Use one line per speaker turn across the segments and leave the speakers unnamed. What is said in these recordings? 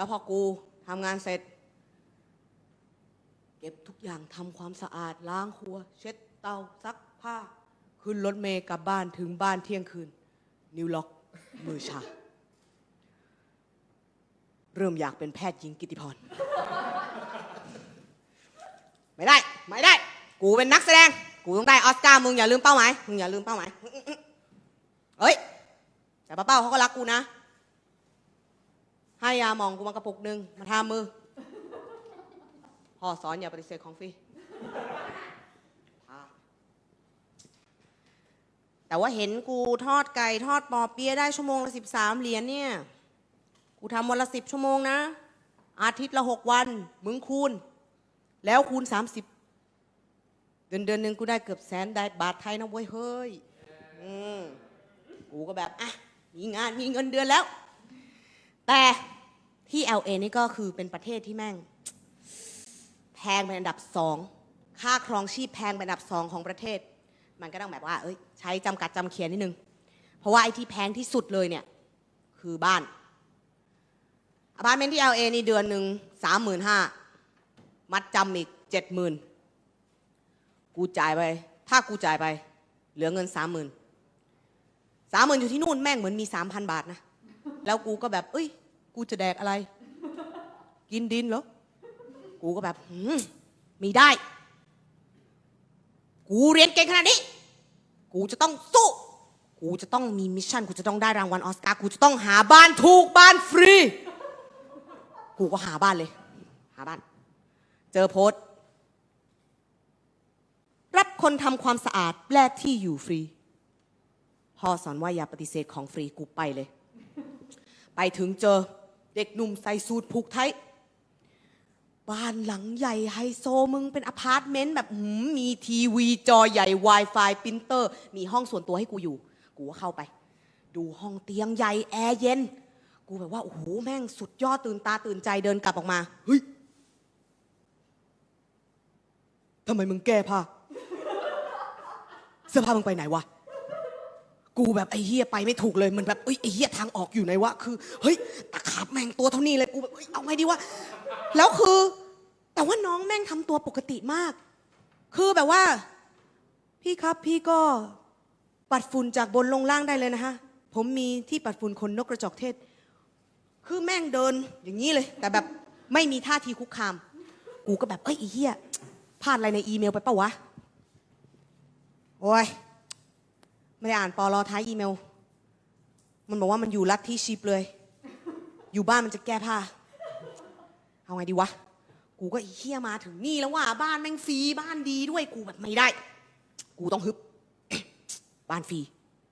แล้วพอกูทำงานเสร็จ เก็บทุกอย่างทำความสะอาดล้างครัว เช็ดเตาซักผ้า ขึ้นรถเมย์กลับบ้านถึงบ้านเที่ยงคืน นิวล็อกมือชา เริ่มอยากเป็นแพทย์หญิงกิติพร ไม่ได้ ไม่ได้ กูเป็นนักแสดง กูต้องได้ออสการ์มึงอย่าลืมเป้าหมายมึงอย่าลืมเป้าหมายเฮ้ย แต่ป้าเป้าเขาก็รักกูนะ ให้ยาหมองกูมากระปุกหนึ่งมาทามือพ่อสอนอย่าปฏิเสธของฟรีอ่แต่ว่าเห็นกูทอดไก่ทอดปอเปี๊ยะได้ชั่วโมงละสิบสามเหรียญเนี่ย กูทำวันละสิบชั่วโมงนะ อาทิตย์ละหกวัน มึงคูณ แล้วคูณสามสิบเดือนเดือนหนึ่งกูได้เกือบแสนได้บาทไทยนะเว้ยเฮ้ย อืมกูก็แบบ อะ มีงานมีเงินเดือนแล้ว แต่ที่ LA นี่ก็คือเป็นประเทศที่แม่ง แพงเป็นอันดับสองค่าครองชีพแพงเป็นอันดับสองของประเทศ มันก็ต้องแบบว่า เอ้ยใช้จำกัดจำเขียนนิดนึง เพราะว่าไอ้ที่แพงที่สุดเลยเนี่ย คือบ้านอพาร์ตเมนต์ที่ LA นี่เดือนหนึ่งสามหมื่นห้ามัดจำอีกเจ็ดหมื่นกูจ่ายไป ถ้ากูจ่ายไป เหลือเงินสามหมื่นสามหมื่นอยู่ที่นู่นแม่งเหมือนมีสามพันบาทนะ แล้วกูก็แบบ เอ้ย กูจะแดกอะไร กินดินเหรอ กูก็แบบหืมมีได้ กูเรียนเก่งขนาดนี้ กูจะต้องสู้ กูจะต้องมีมิชชั่น กูจะต้องได้รางวัลออสการ์ กูจะต้องหาบ้านถูกบ้านฟรี กูก็หาบ้านเลย หาบ้าน เจอโพสต์รับคนทำความสะอาดแลกที่อยู่ฟรี พ่อสอนว่าอย่าปฏิเสธของฟรี กูไปเลย ไปถึงเจอ เด็กหนุ่มใส่สูทผูกไทยบ้านหลังใหญ่ไฮโซมึงเป็นอพาร์ตเมนต์แบบหืมมีทีวีจอใหญ่ Wi-Fi ปรินเตอร์ มีห้องส่วนตัวให้กูอยู่ กูก็เข้าไป ดูห้องเตียงใหญ่แอร์เย็น กูแบบว่าโอ้โหแม่งสุดยอดตื่นตาตื่นใจเดินกลับออกมาเฮ้ยทำไมมึงแก้ผ้าเสื้อผ้ามึงไปไหนวะ กูแบบไอ้เฮียไปไม่ถูกเลยมันแบบเอ้ยไอ้เฮียทางออกอยู่ไหนวะคือเฮ้ยตะขาบแม่งตัวเท่านี้เลยกูแบบเอ้ยเอาไงดีวะแล้วคือ แต่ว่าน้องแม่งทำตัวปกติมาก คือแบบว่า พี่ครับพี่ก็ปัดฝุ่นจากบนลงล่างได้เลยนะฮะ ผมมีที่ปัดฝุ่นขนนกกระจอกเทศ คือแม่งเดินอย่างนี้เลย แต่แบบไม่มีท่าทีคุกคาม กูก็แบบเอ้ยไอ้เฮียพลาดอะไรในอีเมลไปปะวะ โอ้ย ไม่ได้อ่านปอลอท้ายอีเมล มันบอกว่ามันอยู่รัดที่ชิปเลย อยู่บ้านมันจะแก้ผ้า เอาไงดีวะ กูก็เฮี้ยมาถึงนี่แล้วว่าบ้านแม่งฟรีบ้านดีด้วยกูแบบไม่ได้ กูต้องฮึบ บ้านฟรี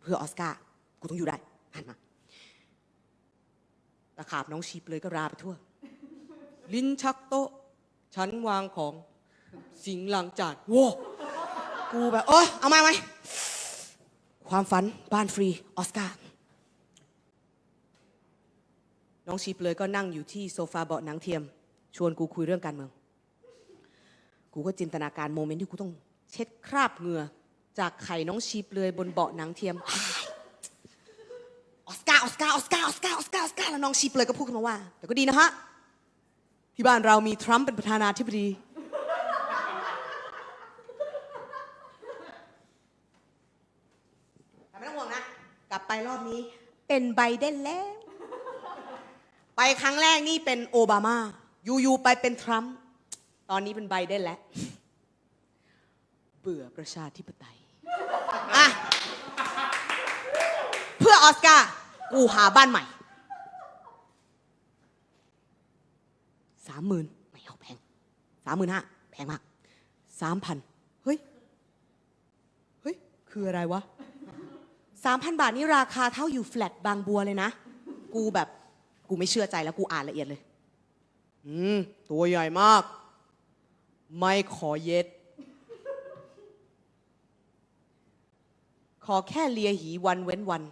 เพื่อออสการ์ กูต้องอยู่ได้หันมาตะขาบน้องชิปเลยก็ราไปทั่ว ลิ้นชักโต๊ะ ชั้นวางของ สิงหลังจานโว้กูแบบ โอ้ยเอามาไหม ความฝันบ้านฟรีออสการ์น้องชิปลยก็นั่งอยู่ที่โซฟาเบาะหนังเทียม ชวนกูคุยเรื่องการเมือง กูก็จินตนาการโมเมนต์ที่กูต้องเช็ดคราบเหงื่อจากไข่น้องชิปลยบนเบาะหนังเทียมออสการ์ออสการ์ออสการ์ออสการ์ออสการ์ออสการ์แล้วน้องชิปลยก็พูดขึ้นมาว่า แต่ก็ดีนะฮะที่บ้านเรามีทรัมป์เป็นประธานาธิบดี แต่ไม่ต้องห่วงนะ กลับไป รอบนี้ เป็นไบเดนแล้ว ไปครั้งแรกนี่เป็นโอบามาอยู่ๆไปเป็นทรัมป์ตอนนี้เป็นไบเดนแล้ว เบื่อประชาธิปไตยอะเพื่อออสการ์กูหาบ้านใหม่สามหมื่นไม่เอาแพงสามหมื่นห้าแพงมากสามพันเฮ้ย เฮ้ย คืออะไรวะ สามพันบาทนี่ราคาเท่าอยู่แฟลตบางบัวเลยนะ กูแบบกูไม่เชื่อใจแล้วกูอ่านละเอียดเลย อืม ตัวใหญ่มาก ไม่ขอเย็ด ขอแค่เลียหีวันเว้นวัน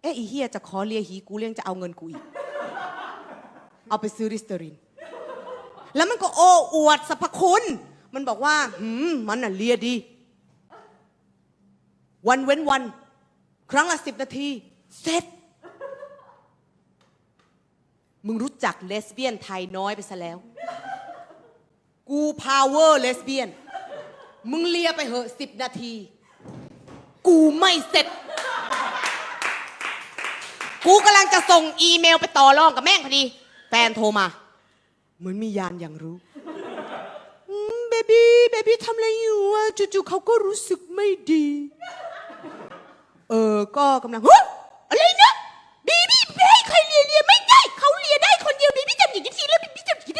เอ๊ะอีเฮียจะขอเลียหีกูเลี้ยงจะเอาเงินกูอีก เอาไปซื้อริสเตอริน แล้วมันก็โอ้อวดสรรพคุณ มันบอกว่าหืมมันน่ะเลียดี วันเว้นวัน ครั้งละสิบนาทีเสร็จ มึงรู้จักเลสเบี้ยนไทยน้อยไปซะแล้ว กูพาวเวอร์เลสเบี้ยน มึงเลียไปเหอะสิบนาที กูไม่เสร็จ กูกำลังจะส่งอีเมลไปต่อรองกับแม่งพอดี แฟนโทรมา เหมือนมียานอย่างรู้เบบี้เบบี้ทำอะไรอยู่อะจู่ๆเขาก็รู้สึกไม่ดี เออ ก็กำลังเฮ้ยอะไรนะบีบี้ไม่ให้ใครเลียเลียไม่ได้เขาเลียได้คนเดียวบีบี้จำอย่างนี้ทีแล้วบีบี้จำอย่างนี้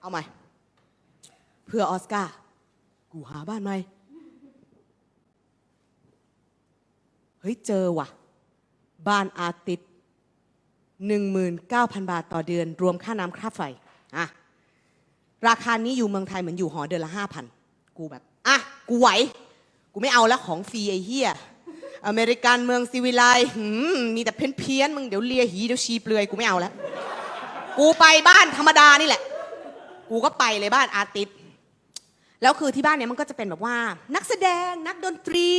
เอาใหม่ เพื่อออสการ์กูหาบ้านใหม่เฮ้ยเจอว่ะ บ้านอาติด19,000 บาทต่อเดือน รวมค่าน้ำค่าไฟอะราคานี้อยู่เมืองไทยเหมือนอยู่หอเดือนละ 5,000 กูแบบ อะ กูไหว กูไม่เอาแล้วของฟรีไอ้เหี้ยอเมริกันเมืองซีวิไลหืมมีแต่เพี้ยนเพี้ยนๆมึงเดี๋ยวเลียหีเดี๋ยวชีเปลือยกูไม่เอาแล้ว กูไปบ้านธรรมดานี่แหละ กูก็ไปเลยบ้านอาติสแล้วคือที่บ้านเนี้ยมันก็จะเป็นแบบว่า นักแสดงนักดนตรี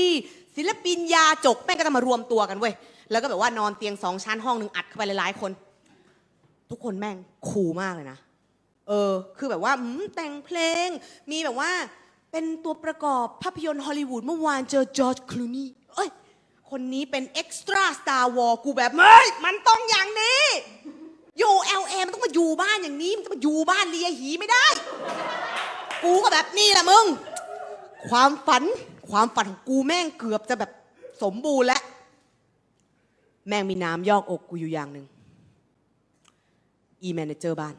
ศิลปินยาจกแม่งก็จะมารวมตัวกันเว้ยแล้วก็แบบว่านอนเตียงสองชั้นห้องหนึ่งอัดเข้าไปหลายๆคน ทุกคนแม่งคูลมากเลยนะเออ คือแบบว่าแต่งเพลง มีแบบว่า เป็นตัวประกอบภาพยนตร์ฮอลลีวูดเมื่อวานเจอจอร์จคลูนีเอ้ย คนนี้เป็นเอ็กซ์ตร้าสตาร์วอลกูแบบเฮ้ยมันต้องอย่างนี้ อยู่ LA มันต้องมาอยู่บ้านอย่างนี้ มันจะมาอยู่บ้านเลียหีไม่ได้ กูก็แบบนี่แหละมึง ความฝันความฝันของกูแม่งเกือบจะแบบสมบูรณ์แล้ว แม่งมีน้ำยอกอกกูอยู่อย่างหนึ่งอีแมเนเจอร์บ้าน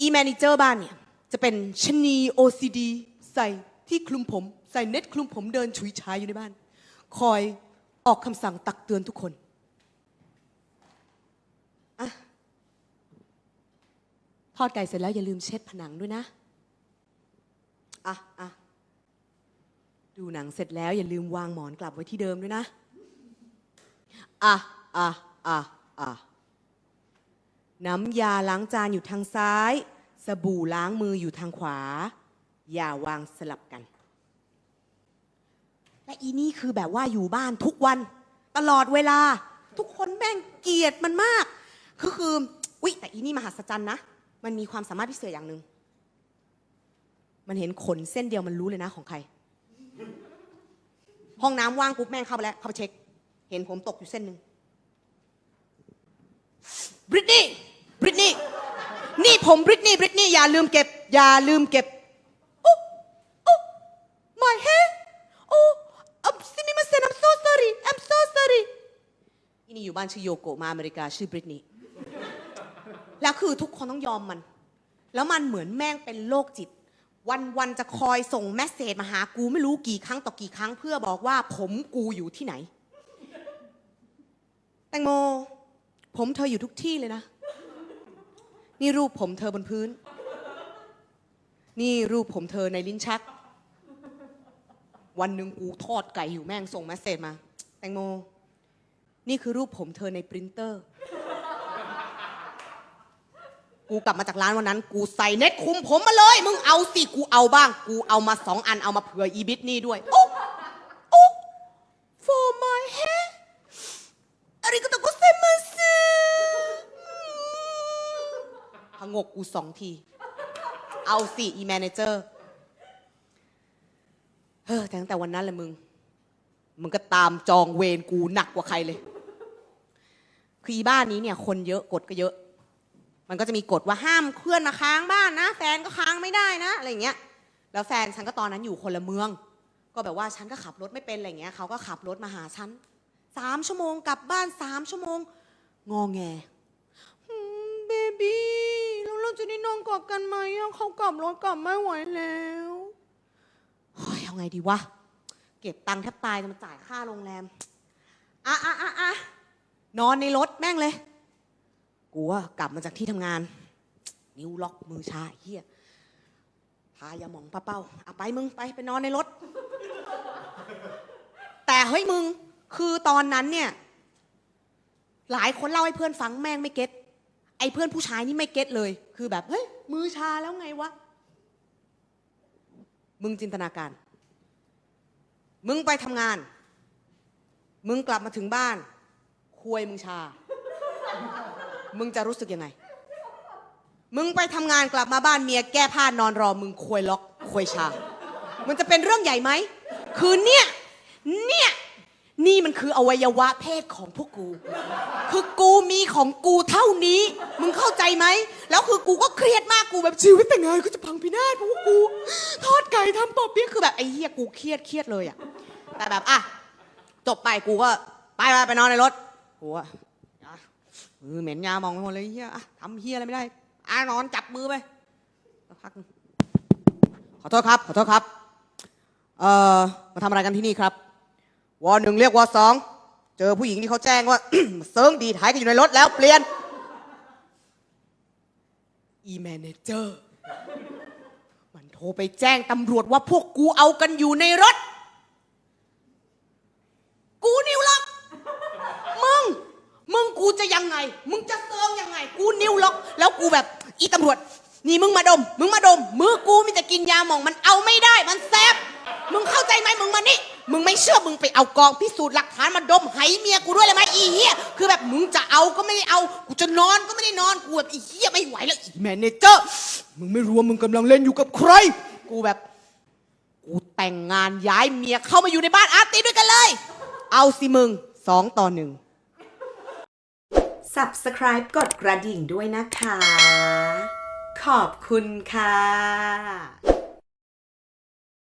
อีแมเนเจอร์บ้านเนี่ย จะเป็นชนี OCD ใส่ที่คลุมผม ใส่เน็ตคลุมผมเดินฉุยฉายอยู่ในบ้าน คอยออกคำสั่งตักเตือนทุกคนอะทอดไก่เสร็จแล้วอย่าลืมเช็ดผนังด้วยนะอะอะดูหนังเสร็จแล้วอย่าลืมวางหมอนกลับไว้ที่เดิมด้วยนะอะอะอะอะน้ำยาล้างจานอยู่ทางซ้าย สบู่ล้างมืออยู่ทางขวา อย่าวางสลับกัน และอีนี่คือแบบว่าอยู่บ้านทุกวัน ตลอดเวลา ทุกคนแม่งเกลียดมันมากก็คืออุ๊ยแต่อีนี่มหัศจรรย์นะ มันมีความสามารถพิเศษอย่างหนึ่งมันเห็นขนเส้นเดียวมันรู้เลยนะของใคร ห้องน้ำว่างปุ๊บแม่งเข้าไปแล้ว เข้าไปเช็ค เห็นผมตกอยู่เส้นหนึ่งบริตนี่บริตนี่ นี่ผมบริตนี่บริตนี่อย่าลืมเก็บ อย่าลืมเก็บโอ้โอ้ my hair โอ้ I'm cinema sen I'm so sorry I'm so sorry อีนี่อยู่บ้านชื่อโยโกะมาอเมริกาชื่อบริตนี่แล้วคือทุกคนต้องยอมมัน แล้วมันเหมือนแม่งเป็นโรคจิต วันวันๆจะคอยส่งแมสเซจมาหากูไม่รู้กี่ครั้งต่อกี่ครั้งเพื่อบอกว่าผมกูอยู่ที่ไหน แตงโม ผมเธออยู่ทุกที่เลยนะ นี่รูปผมเธอบนพื้น นี่รูปผมเธอในลิ้นชัก วันหนึ่งกูทอดไก่อยู่แม่งส่งแมสเซจมา แตงโม นี่คือรูปผมเธอในปรินเตอร์ กูกลับมาจากร้านวันนั้น กูใส่เน็ตคุมผมมาเลย มึงเอาสิ กูเอาบ้าง กูเอามาสองอันเอามาเผื่ออีบิทนี่ด้วยโอ้โอ้ for my hair อาริกาโตโกเซมาสึพ งกกูสองที เอาสิอีแมเนเจอร์เฮ้อแต่ตั้งแต่วันนั้นเลยมึง มึงก็ตามจองเวรกูหนักกว่าใครเลย คืออีบ้านนี้เนี่ย คนเยอะกฎก็เยอะ มันก็จะมีกฎว่าห้ามเพื่อนมาค้างบ้านนะ แฟนก็ค้างไม่ได้นะอะไรอย่างเงี้ย แล้วแฟนฉันก็ตอนนั้นอยู่คนละเมือง ก็แบบว่าฉันก็ขับรถไม่เป็นอะไรเงี้ยเขาก็ขับรถมาหาฉันสามชั่วโมงกลับบ้านสามชั่วโมง งอแงเบบี้ เราจะได้นอนกอดกันไหมอะเขากลับรถกลับไม่ไหวแล้วเฮ้ยเอาไงดีวะ เก็บตังค์แทบตายจะมาจ่ายค่าโรงแรม อะอะอะอะนอนในรถแม่งเลย กูว่ากลับมาจากที่ทำงาน นิ้วล็อกมือชาเฮียพายาหมองป้าเป้าเอาไปมึงไปไปนอนในรถ แต่เฮ้ยมึง คือตอนนั้นเนี่ย หลายคนเล่าให้เพื่อนฟังแม่งไม่เก็ต ไอ้เพื่อนผู้ชายนี่ไม่เก็ตเลย คือแบบเฮ้ยมือชาแล้วไงวะ มึงจินตนาการ มึงไปทำงาน มึงกลับมาถึงบ้าน ควยมึงชา มึงจะรู้สึกยังไง มึงไปทำงานกลับมาบ้านเมียแก้ผ้านอนรอ มึงควยล็อกควยชา มันจะเป็นเรื่องใหญ่ไหม คือเนี่ยเนี่ย คืออวัยวะเพศของพวกกู คือกูมีของกูเท่านี้ มึงเข้าใจไหม แล้วคือกูก็เครียดมากกูแบบชีวิตแต่งงานก็จะพังพินาศเพราะว่ากู ทอดไก่ทำปอเปี๊ยะคือแบบไอ้เหี้ยกูเครียดเครียดเลยอะแต่แบบอะจบไปกูก็ไปไปไปนอนในรถกูอะอะมือเหม็นยามองไปหมดเลยเหี้ยอะทำเหี้ยอะไรไม่ได้อะนอนจับมือไปพักขอโทษครับ ขอโทษครับ เอ่อ มาทำอะไรกันที่นี่ครับ วอหนึ่งเรียกวอสองเจอผู้หญิงที่เขาแจ้งว่า เซิร์งดีดหายกันอยู่ในรถแล้วเปลี่ยนอีแมเนเจอร์มันโทรไปแจ้งตำรวจว่าพวกกูเอากันอยู่ในรถ กูนิวล็อกมึง มึงกูจะยังไง มึงจะเซิร์งยังไง กูนิวล็อก แล้วกูแบบอีตำรวจ นี่มึงมาดม มึงมาดม มือกูมีแต่กินยาหมอง มันเอาไม่ได้ มันแซบมึงเข้าใจไหมมึงมานี่ มึงไม่เชื่อมึงไปเอากองพิสูจน์หลักฐานมาดมไหเมียกูด้วยเลยไหมอีเหี้ยคือแบบมึงจะเอาก็ไม่ได้เอากูจะนอนก็ไม่ได้นอนกูแบบอีเหี้ยไม่ไหวแล้วอีแมเนเจอร์มึงไม่รู้ว่ามึงกำลังเล่นอยู่กับใคร กูแบบ กูแต่งงานย้ายเมียเข้ามาอยู่ในบ้านอาร์ตีด้วยกันเลย เอาสิมึงสองต่อหนึ่ง
Subscribe กดกระดิ่งด้วยนะคะ ขอบคุณค่ะ